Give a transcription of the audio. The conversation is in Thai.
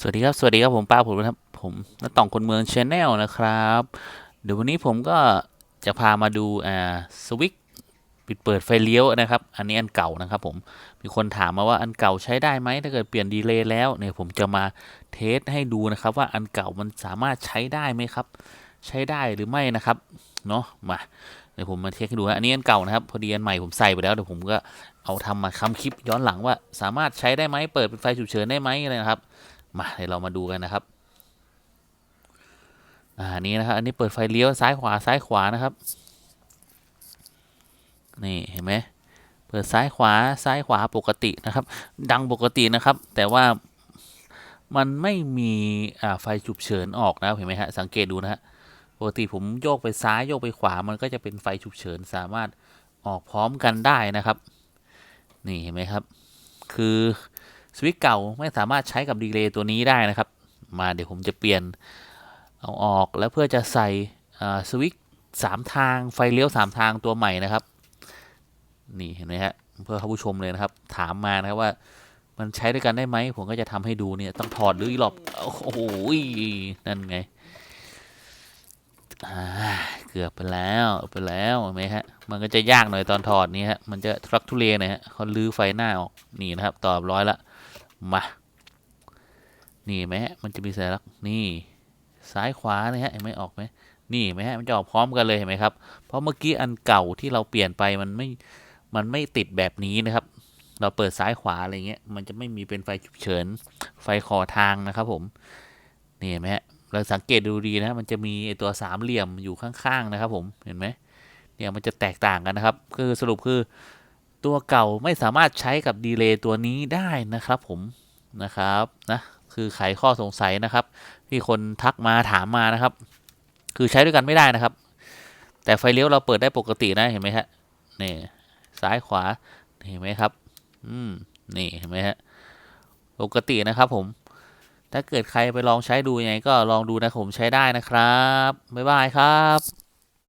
สวัสดีครับ สวัสดีครับผมป้าผมนะครับผมน้าต่องคนเมืองชาแนลนะครับ เดี๋ยววันนี้ผมก็จะพามาดูอ่าสวิตปิดเปิดไฟเลี้ยวนะครับ อันนี้อันเก่านะครับผมมีคนถามมาว่าอันเก่าใช้ได้ไหมถ้าเกิดเปลี่ยนดีเลย์แล้วเนี่ยผมจะมาเทสให้ดูนะครับ ว่าอันเก่ามันสามารถใช้ได้ไหมครับ ใช้ได้หรือไม่นะครับเนาะมาเดี๋ยวผมมาเทสให้ดูนะอันนี้อันเก่านะครับพอดีอันใหม่ผมใส่ไปแล้วเดี๋ยวผมก็เอาทำมาคำคลิปย้อนหลังว่า สามารถใช้ได้ไหมเปิดเป็นไฟฉุกเฉินได้ไหมอะไรนะครับ มาเดี๋ยวเรามาดูกันนะครับอ่านี่นะครับอันนี้เปิดไฟเลี้ยวซ้ายขวาซ้ายขวานะครับ นี่เห็นไหมเปิดซ้ายขวาซ้ายขวาปกตินะครับ ดังปกตินะครับ แต่ว่ามันไม่มีอ่าไฟฉุกเฉินออกนะเห็นไหมฮะสังเกตดูนะฮะปกติผมโยกไปซ้ายโยกไปขวามันก็จะเป็นไฟฉุกเฉินสามารถออกพร้อมกันได้นะครับ นี่เห็นไหมครับ คือ สวิตช์เก่าไม่สามารถใช้กับดีเลย์ตัวนี้ได้นะครับ มาเดี๋ยวผมจะเปลี่ยนเอาออกแล้วเพื่อจะใส่สวิตช์สามทางไฟเลี้ยวสามทางตัวใหม่นะครับ นี่เห็นไหมฮะเพื่อเขาผู้ชมเลยนะครับ ถามมานะครับว่ามันใช้ด้วยกันได้ไหมผมก็จะทำให้ดูเนี่ยต้องถอดหรืออีหลอบโอ้โหนั่นไงเกือบไปแล้วไปแล้วเห็นไหมฮะมันก็จะยากหน่อยตอนถอดนี่ฮะมันจะทรักทุเลหน่อยฮะเขาลื้อไฟหน้าออกนี่นะครับตอบร้อยละ มา นี่ไหมฮะมันจะมีสัญลักษณ์นี่ซ้ายขวานะฮะเห็นไหมออกไหมนี่ไหมฮะมันจะออกพร้อมกันเลยเห็นไหมครับ เพราะเมื่อกี้อันเก่าที่เราเปลี่ยนไปมันไม่มันไม่ติดแบบนี้นะครับ เราเปิดซ้ายขวาอะไรเงี้ยมันจะไม่มีเป็นไฟฉุกเฉินไฟขอทางนะครับผมนี่เห็นไหมฮะเราสังเกตดูดีนะมันจะมีตัวสามเหลี่ยมอยู่ข้างๆนะครับ ผมเห็นไหมเนี่ยมันจะแตกต่างกันนะครับ คือสรุปคือ ตัวเก่าไม่สามารถใช้กับดีเลย์ตัวนี้ได้นะครับผมนะครับนะคือไขข้อสงสัยนะครับที่คนทักมาถามมานะครับ คือใช้ด้วยกันไม่ได้นะครับ แต่ไฟเลี้ยวเราเปิดได้ปกตินะเห็นไหมฮะนี่ซ้ายขวาเห็นไหมครับ อืมนี่เห็นไหมฮะปกตินะครับผมถ้าเกิดใครไปลองใช้ดูยังไงก็ลองดูนะผมใช้ได้นะครับ บ๊ายบายครับ